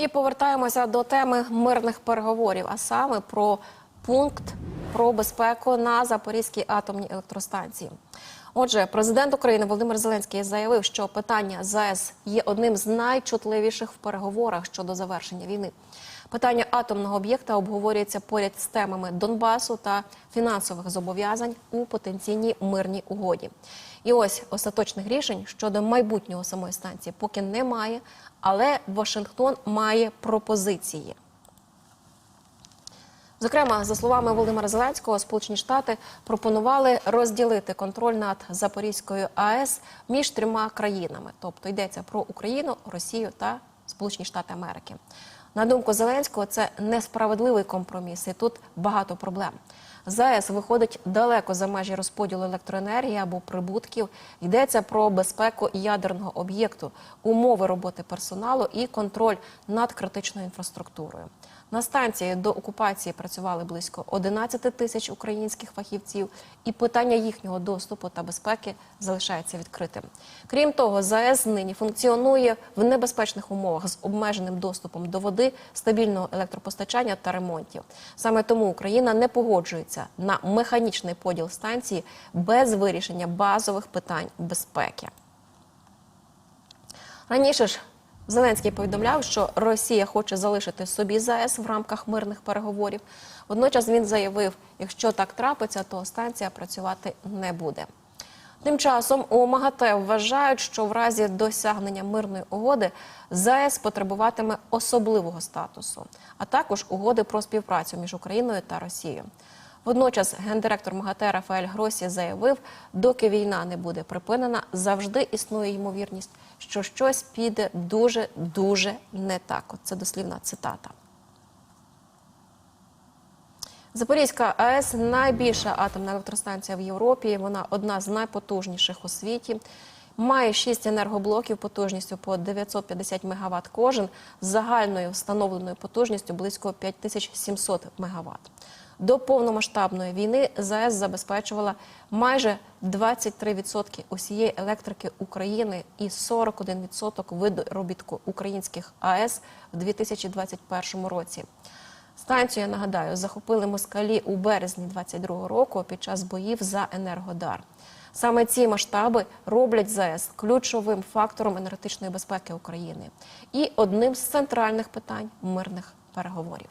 І повертаємося до теми мирних переговорів, а саме про пункт про безпеку на Запорізькій атомній електростанції. Отже, президент України Володимир Зеленський заявив, що питання ЗАЕС є одним з найчутливіших в переговорах щодо завершення війни. Питання атомного об'єкта обговорюється поряд з темами Донбасу та фінансових зобов'язань у потенційній мирній угоді. І ось остаточних рішень щодо майбутнього самої станції поки немає, але Вашингтон має пропозиції. Зокрема, за словами Володимира Зеленського, Сполучені Штати пропонували розділити контроль над Запорізькою АЕС між трьома країнами, тобто йдеться про Україну, Росію та Сполучені Штати Америки. На думку Зеленського, це несправедливий компроміс, і тут багато проблем. ЗАЕС виходить далеко за межі розподілу електроенергії або прибутків. Йдеться про безпеку ядерного об'єкту, умови роботи персоналу і контроль над критичною інфраструктурою. На станції до окупації працювали близько 11 тисяч українських фахівців, і питання їхнього доступу та безпеки залишається відкритим. Крім того, ЗАЕС нині функціонує в небезпечних умовах з обмеженим доступом до води, стабільного електропостачання та ремонтів. Саме тому Україна не погоджується на механічний поділ станції без вирішення базових питань безпеки. Раніше ж Зеленський повідомляв, що Росія хоче залишити собі ЗАЕС в рамках мирних переговорів. Водночас він заявив, якщо так трапиться, то станція працювати не буде. Тим часом у МАГАТЕ вважають, що в разі досягнення мирної угоди ЗАЕС потребуватиме особливого статусу, а також угоди про співпрацю між Україною та Росією. Водночас гендиректор МАГАТЕ Рафаель Гросі заявив, доки війна не буде припинена, завжди існує ймовірність, що щось піде дуже дуже не так. От це дослівна цитата. Запорізька АЕС найбільша атомна електростанція в Європі. Вона одна з найпотужніших у світі. Має шість енергоблоків потужністю по 950 МВт кожен з загальною встановленою потужністю близько 5700 МВт. До повномасштабної війни ЗАЕС забезпечувала майже 23% усієї електрики України і 41% видоробітку українських АЕС в 2021 році. Станцію, я нагадаю, захопили москалі у березні 22-го року під час боїв за Енергодар. Саме ці масштаби роблять ЗАЕС ключовим фактором енергетичної безпеки України і одним з центральних питань мирних переговорів.